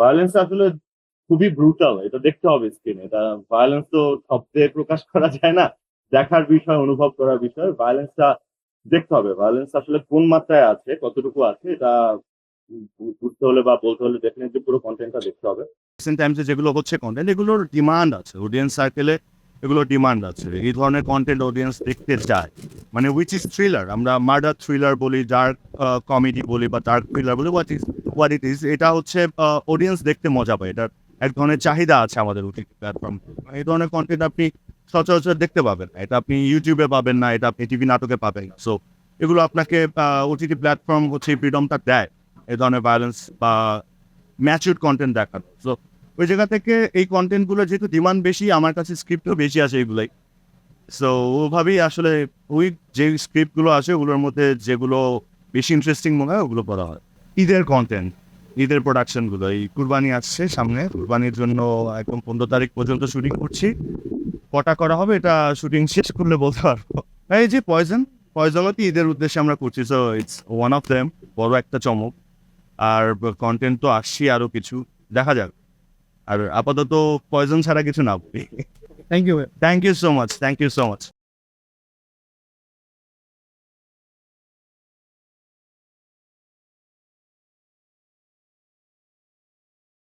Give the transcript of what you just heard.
Violence আসলে খুবই brutal এটা দেখতে হবে স্ক্রিনে এটা ভায়োলেন্স তো শব্দে প্রকাশ করা যায় না, দেখার বিষয়, অনুভব করার বিষয়। ভায়োলেন্সটা দেখতে হবে ভায়োলেন্স আসলে কোন মাত্রায় আছে, কতটুকু আছে, এটা বুঝতে হলে বা বলতে হলে ডেফিনেটলি পুরো কন্টেন্টটা দেখতে হবে। রিসেন্ট টাইমসে যেগুলো হচ্ছে কন্টেন্ট এগুলোর ডিমান্ড আছে। অডিয়েন্স সার্কেলে এগুলোর ডিমান্ড আছে। এই ধরনের কন্টেন্ট অডিয়েন্স দেখতে চায় মানে উইচ ইজ থ্রিলার আমরা মার্ডার থ্রিলার বলি ডার্ক কমেডি বলি বা ডার্ক থ্রিলার বলি হোয়াট ইজ ইজ এটা হচ্ছে অডিয়েন্স দেখতে মজা পায়। এটার এক ধরনের চাহিদা আছে আমাদের ওটিটি প্ল্যাটফর্ম এই ধরনের কন্টেন্ট আপনি সচরাচর দেখতে পাবেন এটা আপনি ইউটিউবে পাবেন না, এটা আপনি টিভি নাটকে পাবেন সো এগুলো আপনাকে ওটিটি প্ল্যাটফর্ম হচ্ছে ফ্রিডমটা দেয়। এই ধরনের ভায়োলেন্স বা ম্যাচুর কন্টেন্ট দেখানো। সো ওই জায়গা থেকে এই কন্টেন্টগুলো যেহেতু ডিমান্ড বেশি, আমার কাছে স্ক্রিপ্টও বেশি আছে এগুলোই। সো ওভাবেই আসলে ওই যে স্ক্রিপ্টগুলো আছে ওগুলোর মধ্যে যেগুলো বেশি ইন্টারেস্টিং মনে হয়, ওগুলো করা হয়। ঈদের কন্টেন্ট ঈদের প্রোডাকশনগুলো এই কুরবানি আসছে সামনে কুরবানির জন্য একদম পনেরো তারিখ পর্যন্ত শুটিং করছি। কটা করা হবে এটা শুটিং শেষ করলে বলতে পারব। এই যে পয়জন পয়জনও কি ঈদের উদ্দেশ্যে আমরা করছি so it's one of them বড় একটা চমক। আর কন্টেন্ট তো আসছি আরও কিছু দেখা যাক। আর আপাতত পয়জন ছাড়া কিছু না। বলি thank you thank you so much thank you so much